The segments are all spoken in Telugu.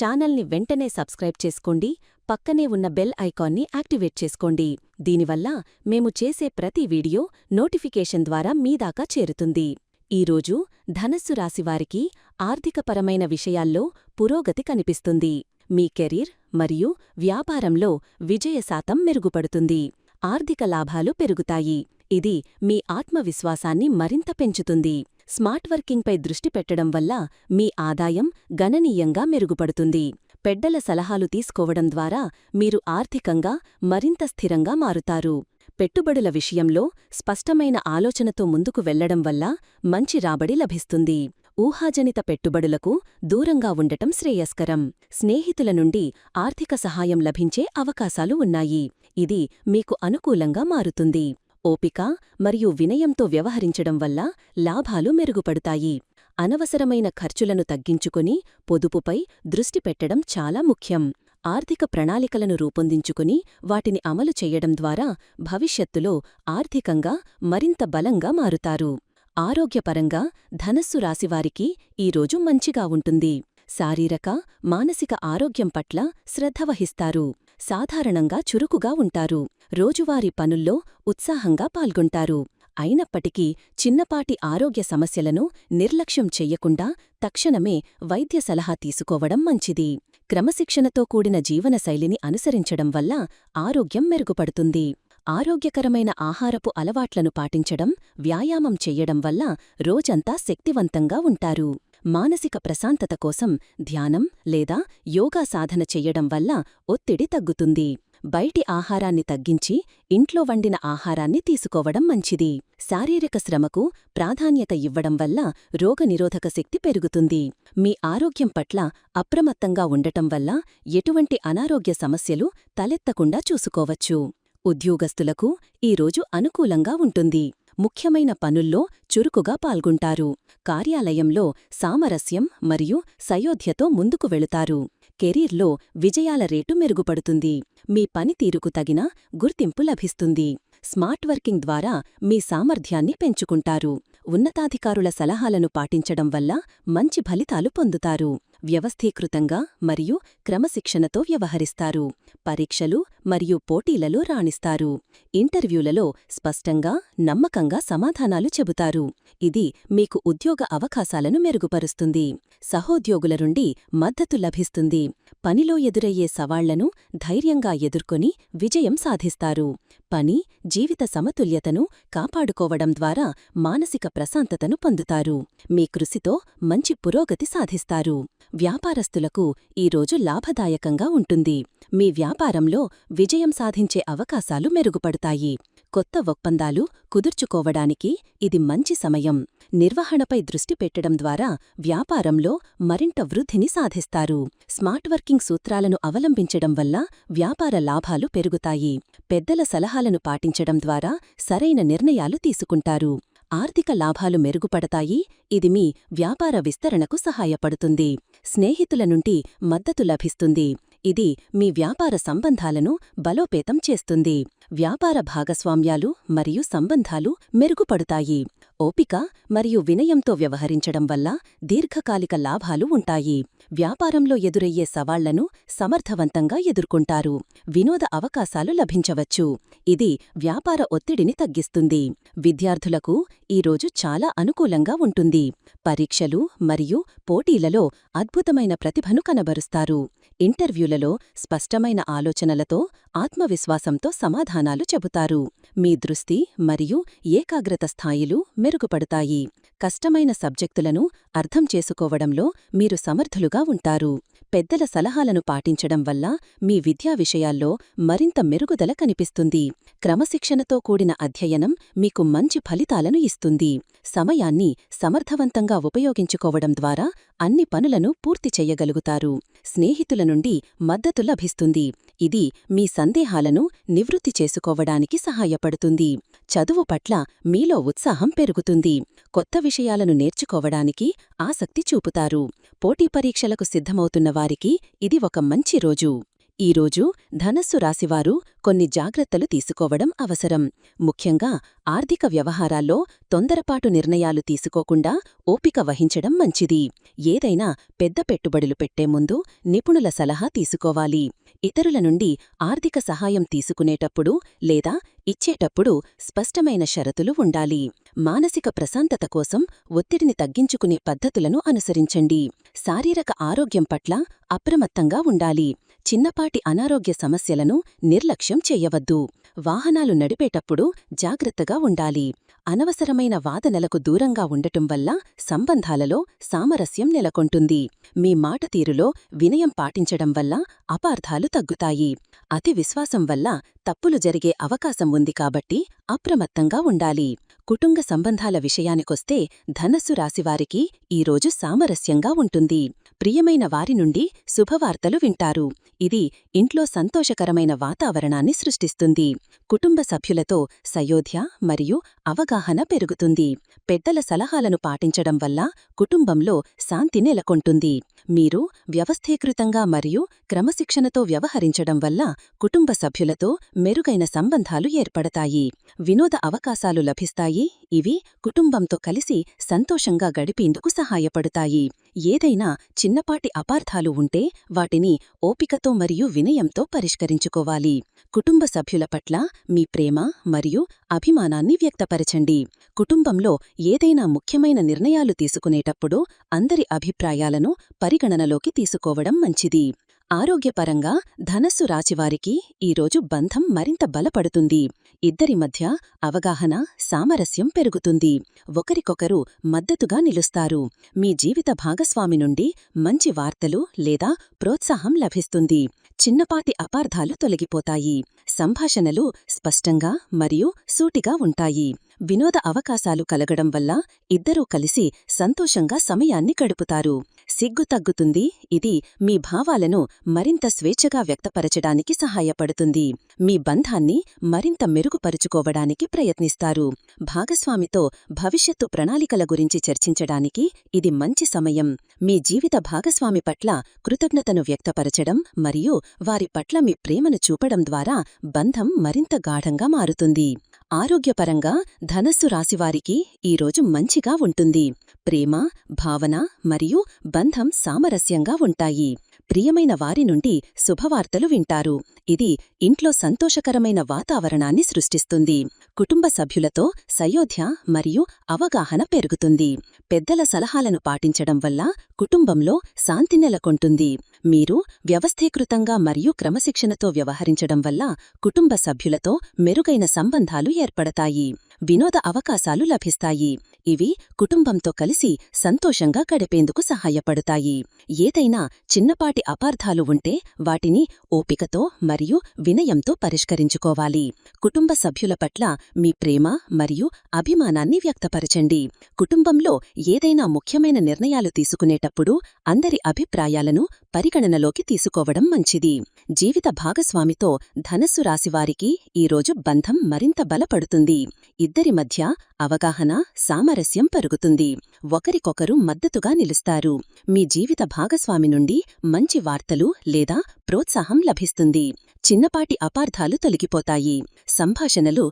ఛానల్ని వెంటనే సబ్స్క్రైబ్ చేసుకోండి పక్కనే ఉన్న బెల్ ఐకాన్ని యాక్టివేట్ చేసుకోండి. దీనివల్ల మేము చేసే ప్రతి వీడియో నోటిఫికేషన్ ద్వారా మీదాకా చేరుతుంది. ఈరోజు ధనస్సు రాశివారికి ఆర్థికపరమైన విషయాల్లో పురోగతి కనిపిస్తుంది. మీ కెరీర్ మరియు వ్యాపారంలో విజయశాతం మెరుగుపడుతుంది. ఆర్థిక లాభాలు పెరుగుతాయి. ఇది మీ ఆత్మవిశ్వాసాన్ని మరింత పెంచుతుంది. స్మార్ట్ వర్కింగ్పై దృష్టి పెట్టడం వల్ల మీ ఆదాయం గణనీయంగా మెరుగుపడుతుంది. పెడ్డల సలహాలు తీసుకోవడం ద్వారా మీరు ఆర్థికంగా మరింత స్థిరంగా మారుతారు. పెట్టుబడుల విషయంలో స్పష్టమైన ఆలోచనతో ముందుకు వెళ్ళడం వల్ల మంచి రాబడి లభిస్తుంది. ఊహాజనిత పెట్టుబడులకు దూరంగా ఉండటం శ్రేయస్కరం. స్నేహితుల నుండి ఆర్థిక సహాయం లభించే అవకాశాలు ఉన్నాయి. ఇది మీకు అనుకూలంగా మారుతుంది. ఓపిక మరియు వినయంతో వ్యవహరించడం వల్ల లాభాలు మెరుగుపడతాయి. అనవసరమైన ఖర్చులను తగ్గించుకుని పొదుపుపై దృష్టి పెట్టడం చాలా ముఖ్యం. ఆర్థిక ప్రణాళికలను రూపొందించుకుని వాటిని అమలు చేయడం ద్వారా భవిష్యత్తులో ఆర్థికంగా మరింత బలంగా మారుతారు. ఆరోగ్యపరంగా ధనస్సు రాశివారికి ఈరోజు మంచిగా ఉంటుంది. శారీరక మానసిక ఆరోగ్యం పట్ల శ్రద్ధ వహిస్తారు. సాధారణంగా చురుకుగా ఉంటారు. రోజువారీ పనుల్లో ఉత్సాహంగా పాల్గొంటారు. అయినప్పటికీ చిన్నపాటి ఆరోగ్య సమస్యలను నిర్లక్ష్యం చెయ్యకుండా తక్షణమే వైద్య సలహా తీసుకోవడం మంచిది. క్రమశిక్షణతో కూడిన జీవనశైలిని అనుసరించడం వల్ల ఆరోగ్యం మెరుగుపడుతుంది. ఆరోగ్యకరమైన ఆహారపు అలవాట్లను పాటించడం వ్యాయామం చెయ్యడం వల్ల రోజంతా శక్తివంతంగా ఉంటారు. మానసిక ప్రశాంతత కోసం ధ్యానం లేదా యోగా సాధన చెయ్యడం వల్ల ఒత్తిడి తగ్గుతుంది. బయటి ఆహారాన్ని తగ్గించి ఇంట్లో వండిన ఆహారాన్ని తీసుకోవడం మంచిది. శారీరక శ్రమకు ప్రాధాన్యత ఇవ్వడం వల్ల రోగనిరోధక శక్తి పెరుగుతుంది. మీ ఆరోగ్యం పట్ల అప్రమత్తంగా ఉండటం వల్ల ఎటువంటి అనారోగ్య సమస్యలు తలెత్తకుండా చూసుకోవచ్చు. ఉద్యోగస్తులకు ఈరోజు అనుకూలంగా ఉంటుంది. ముఖ్యమైన పనుల్లో చురుకుగా పాల్గొంటారు. కార్యాలయంలో సామరస్యం మరియు సయోధ్యతో ముందుకు వెళుతారు. కెరీర్లో విజయాల రేటు మెరుగుపడుతుంది. మీ పనితీరుకు తగిన గుర్తింపు లభిస్తుంది. స్మార్ట్ వర్కింగ్ ద్వారా మీ సామర్థ్యాన్ని పెంచుకుంటారు. ఉన్నతాధికారుల సలహాలను పాటించడం వల్ల మంచి ఫలితాలు పొందుతారు. వ్యవస్థీకృతంగా మరియు క్రమశిక్షణతో వ్యవహరిస్తారు. పరీక్షలు మరియు పోటీలలో రాణిస్తారు. ఇంటర్వ్యూలలో స్పష్టంగా నమ్మకంగా సమాధానాలు చెబుతారు. ఇది మీకు ఉద్యోగ అవకాశాలను మెరుగుపరుస్తుంది. సహోద్యోగుల నుండి మద్దతు లభిస్తుంది. పనిలో ఎదురయ్యే సవాళ్ళను ధైర్యంగా ఎదుర్కొని విజయం సాధిస్తారు. పని జీవిత సమతుల్యతను కాపాడుకోవడం ద్వారా మానసిక ప్రశాంతతను పొందుతారు. మీ కృషితో మంచి పురోగతి సాధిస్తారు. వ్యాపారస్తులకు ఈరోజు లాభదాయకంగా ఉంటుంది. మీ వ్యాపారంలో విజయం సాధించే అవకాశాలు మెరుగుపడతాయి. కొత్త ఒప్పందాలు కుదుర్చుకోవడానికి ఇది మంచి సమయం. నిర్వహణపై దృష్టి పెట్టడం ద్వారా వ్యాపారంలో మరింత వృద్ధిని సాధిస్తారు. స్మార్ట్ వర్కింగ్ సూత్రాలను అవలంబించడం వల్ల వ్యాపార లాభాలు పెరుగుతాయి. పెద్దల సలహాలను పాటించడం ద్వారా సరైన నిర్ణయాలు తీసుకుంటారు. ఆర్థిక లాభాలు మెరుగుపడతాయి ఇది మీ వ్యాపార విస్తరణకు సహాయపడుతుంది స్నేహితుల నుండి మద్దతు లభిస్తుంది ఇది మీ వ్యాపార సంబంధాలను బలోపేతం చేస్తుంది వ్యాపార భాగస్వామ్యాలు మరియు సంబంధాలు మెరుగుపడుతాయి. ఓపిక మరియు వినయంతో వ్యవహరించడం వల్ల దీర్ఘకాలిక లాభాలు ఉంటాయి. వ్యాపారంలో ఎదురయ్యే సవాళ్ళను సమర్థవంతంగా ఎదుర్కొంటారు. వినోద అవకాశాలు లభించవచ్చు. ఇది వ్యాపార ఒత్తిడిని తగ్గిస్తుంది. విద్యార్థులకు ఈరోజు చాలా అనుకూలంగా ఉంటుంది. పరీక్షలు మరియు పోటీలలో అద్భుతమైన ప్రతిభను కనబరుస్తారు. ఇంటర్వ్యూలలో స్పష్టమైన ఆలోచనలతో ఆత్మవిశ్వాసంతో సమాధానాలు చెబుతారు. మీ దృష్టి మరియు ఏకాగ్రత స్థాయిలు మెరుగుపడతాయి. కష్టమైన సబ్జెక్టులను అర్థం చేసుకోవడంలో మీరు సమర్థులుగా ఉంటారు. పెద్దల సలహాలను పాటించడం వల్ల మీ విద్యా విషయాల్లో మరింత మెరుగుదల కనిపిస్తుంది. క్రమశిక్షణతో కూడిన అధ్యయనం మీకు మంచి ఫలితాలను ఇస్తుంది. సమయాన్ని సమర్థవంతంగా ఉపయోగించుకోవడం ద్వారా అన్ని పనులను పూర్తి చెయ్యగలుగుతారు స్నేహితుల నుండి మద్దతు లభిస్తుంది. ఇది మీ సందేహాలను నివృత్తి చేసుకోవడానికి సహాయపడుతుంది. చదువు పట్ల మీలో ఉత్సాహం పెరుగుతుంది. కొత్త విషయాలను నేర్చుకోవడానికి ఆసక్తి చూపుతారు. పోటీ పరీక్షలకు సిద్ధమవుతున్న వారికి ఇది ఒక మంచి రోజు. ఈరోజు ధనస్సు రాశివారు కొన్ని జాగ్రత్తలు తీసుకోవడం అవసరం. ముఖ్యంగా ఆర్థిక వ్యవహారాల్లో తొందరపాటు నిర్ణయాలు తీసుకోకుండా ఓపిక వహించడం మంచిది. ఏదైనా పెద్ద పెట్టుబడులు పెట్టే ముందు నిపుణుల సలహా తీసుకోవాలి. ఇతరుల నుండి ఆర్థిక సహాయం తీసుకునేటప్పుడు లేదా ఇచ్చేటప్పుడు స్పష్టమైన షరతులు ఉండాలి. మానసిక ప్రశాంతత కోసం ఒత్తిడిని తగ్గించుకునే పద్ధతులను అనుసరించండి. శారీరక ఆరోగ్యం పట్ల అప్రమత్తంగా ఉండాలి. చిన్నపాటి అనారోగ్య సమస్యలను నిర్లక్ష్యం చెయ్యవద్దు వాహనాలు నడిపేటప్పుడు జాగ్రత్తగా ఉండాలి. అనవసరమైన వాదనలకు దూరంగా ఉండటం వల్ల సంబంధాలలో సామరస్యం నెలకొంటుంది. మీ మాట తీరులో వినయం పాటించడం వల్ల అపార్థాలు తగ్గుతాయి. అతి విశ్వాసం వల్ల తప్పులు జరిగే అవకాశం ఉంది కాబట్టి అప్రమత్తంగా ఉండాలి. కుటుంబ సంబంధాల విషయానికొస్తే ధనస్సు రాశివారికి ఈరోజు సామరస్యంగా ఉంటుంది. ప్రియమైన వారి నుండి శుభవార్తలు వింటారు. ఇది ఇంట్లో సంతోషకరమైన వాతావరణాన్ని సృష్టిస్తుంది. కుటుంబ సభ్యులతో సయోధ్య మరియు అవగాహన పెరుగుతుంది. పెద్దల సలహాలను పాటించడం వల్ల కుటుంబంలో శాంతి నెలకొంటుంది. మీరు వ్యవస్థీకృతంగా మరియు క్రమశిక్షణతో వ్యవహరించడం వల్ల కుటుంబ సభ్యులతో మెరుగైన సంబంధాలు ఏర్పడతాయి. వినోద అవకాశాలు లభిస్తాయి. ఇవి కుటుంబంతో కలిసి సంతోషంగా గడిపేందుకు సహాయపడతాయి. ఏదైనా చిన్నపాటి అపార్థాలు ఉంటే వాటిని ఓపికతో మరియు వినయంతో పరిష్కరించుకోవాలి. కుటుంబ సభ్యుల పట్ల మీ ప్రేమ మరియు అభిమానాన్ని వ్యక్తపరచండి. కుటుంబంలో ఏదైనా ముఖ్యమైన నిర్ణయాలు తీసుకునేటప్పుడు అందరి అభిప్రాయాలను పరి పరిగణనలోకి తీసుకోవడం మంచిది. ఆరోగ్యపరంగా ధనస్సు రాశివారికి ఈరోజు బంధం మరింత బలపడుతుంది. ఇద్దరి మధ్య అవగాహన సామరస్యం పెరుగుతుంది. ఒకరికొకరు మద్దతుగా నిలుస్తారు. మీ జీవిత భాగస్వామి నుండి మంచి వార్తలు లేదా ప్రోత్సాహం లభిస్తుంది. చిన్నపాటి అపార్థాలు తొలగిపోతాయి. సంభాషణలు స్పష్టంగా మరియు సూటిగా ఉంటాయి. వినోద అవకాశాలు కలగడం వల్ల ఇద్దరూ కలిసి సంతోషంగా సమయాన్ని గడుపుతారు. సిగ్గు తగ్గుతుంది. ఇది మీ భావాలను మరింత స్వేచ్ఛగా వ్యక్తపరచడానికి సహాయపడుతుంది. మీ బంధాన్ని మరింత మెరుగుపరుచుకోవడానికి ప్రయత్నిస్తారు. భాగస్వామితో భవిష్యత్తు ప్రణాళికల గురించి చర్చించడానికి ఇది మంచి సమయం. మీ జీవిత భాగస్వామి పట్ల కృతజ్ఞతను వ్యక్తపరచడం మరియు వారి పట్ల మీ ప్రేమను చూపడం ద్వారా బంధం మరింత గాఢంగా మారుతుంది. ఆరోగ్యపరంగా ధనస్సు రాశివారికి ఈరోజు మంచిగా ఉంటుంది. ప్రేమ భావన మరియు బంధం సామరస్యంగా ఉంటాయి. ప్రియమైన వారి నుండి శుభవార్తలు వింటారు. ఇది ఇంట్లో సంతోషకరమైన వాతావరణాన్ని సృష్టిస్తుంది. కుటుంబ సభ్యులతో సయోధ్య మరియు అవగాహన పెరుగుతుంది. పెద్దల సలహాలను పాటించడం వల్ల కుటుంబంలో శాంతి నెలకొంటుంది. మీరు వ్యవస్థీకృతంగా మరియు క్రమశిక్షణతో వ్యవహరించడం వల్ల కుటుంబ సభ్యులతో మెరుగైన సంబంధాలు ఏర్పడతాయి. వినోద అవకాశాలు లభిస్తాయి. ఇవి కుటుంబంతో కలిసి సంతోషంగా గడిపేందుకు సహాయపడతాయి. ఏదైనా చిన్నపాటి అపార్థాలు ఉంటే వాటిని ఓపికతో మరియు వినయంతో పరిష్కరించుకోవాలి. కుటుంబ సభ్యుల పట్ల మీ ప్రేమ మరియు అభిమానాన్ని వ్యక్తపరచండి. కుటుంబంలో ఏదైనా ముఖ్యమైన నిర్ణయాలు తీసుకునేటప్పుడు అందరి అభిప్రాయాలను పరిగణనలోకి తీసుకోవడం మంచిది. జీవిత భాగస్వామితో ధనస్సు రాశివారికి ఈరోజు బంధం మరింత బలపడుతుంది. ఇద్దరి మధ్య అవగాహన సామరస్యం పెరుగుతుంది. ఒకరికొకరు మద్దతుగా నిలుస్తారు. మీ జీవిత భాగస్వామి నుండి మంచి వార్తలు లేదా ప్రోత్సాహం లభిస్తుంది. చిన్నపాటి అపార్థాలు తొలగిపోతాయి. సంభాషణలు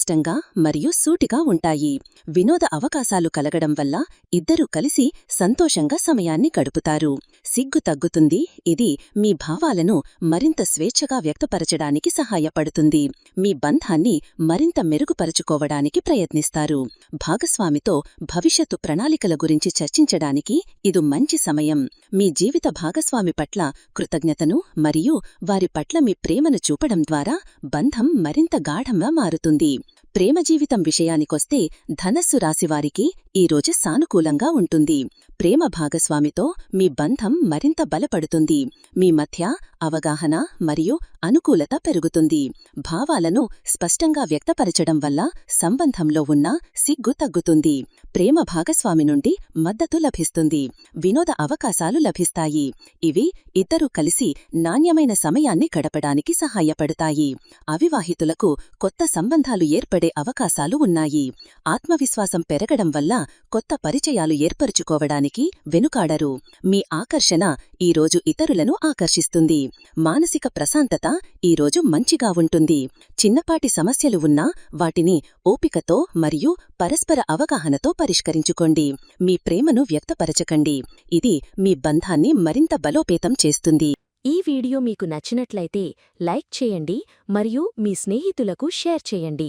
స్పష్టంగా మరియు సూటిగా ఉంటాయి. వినోద అవకాశాలు కలగడం వల్ల ఇద్దరూ కలిసి సంతోషంగా సమయాన్ని గడుపుతారు. సిగ్గు తగ్గుతుంది. ఇది మీ భావాలను మరింత స్వేచ్ఛగా వ్యక్తపరచడానికి సహాయపడుతుంది. మీ బంధాన్ని మరింత మెరుగుపరుచుకోవడానికి ప్రయత్నిస్తారు. భాగస్వామితో భవిష్యత్తు ప్రణాళికల గురించి చర్చించడానికి ఇది మంచి సమయం. మీ జీవిత భాగస్వామి పట్ల కృతజ్ఞతను మరియు వారి పట్ల మీ ప్రేమను చూపడం ద్వారా బంధం మరింత గాఢంగా మారుతుంది. ప్రేమ జీవితం విషయానికొస్తే ధనస్సు రాశివారికి ఈరోజు సానుకూలంగా ఉంటుంది. ప్రేమ భాగస్వామితో మీ బంధం మరింత బలపడుతుంది. మీ మధ్య అవగాహన మరియు అనుకూలత పెరుగుతుంది. భావాలను స్పష్టంగా వ్యక్తపరచడం వల్ల సంబంధంలో ఉన్న సిగ్గు తగ్గుతుంది. ప్రేమ భాగస్వామి నుండి మద్దతు లభిస్తుంది. వినోద అవకాశాలు లభిస్తాయి. ఇవి ఇద్దరూ కలిసి నాణ్యమైన సమయాన్ని గడపడానికి సహాయపడతాయి. అవివాహితులకు కొత్త సంబంధాలు ఏర్పడే అవకాశాలు ఉన్నాయి. ఆత్మవిశ్వాసం పెరగడం వల్ల కొత్త పరిచయాలు ఏర్పరుచుకోవడానికి వెనుకాడరు. మీ ఆకర్షణ ఈరోజు ఇతరులను ఆకర్షిస్తుంది. మానసిక ప్రశాంతత ఈరోజు మంచిగా ఉంటుంది. చిన్నపాటి సమస్యలు ఉన్నా వాటిని ఓపికతో మరియు పరస్పర అవగాహనతో పరిష్కరించుకోండి. మీ ప్రేమను వ్యక్తపరచకండి. ఇది మీ బంధాన్ని మరింత బలోపేతం చేస్తుంది. ఈ వీడియో మీకు నచ్చినట్లయితే లైక్ చేయండి మరియు మీ స్నేహితులకు షేర్ చేయండి.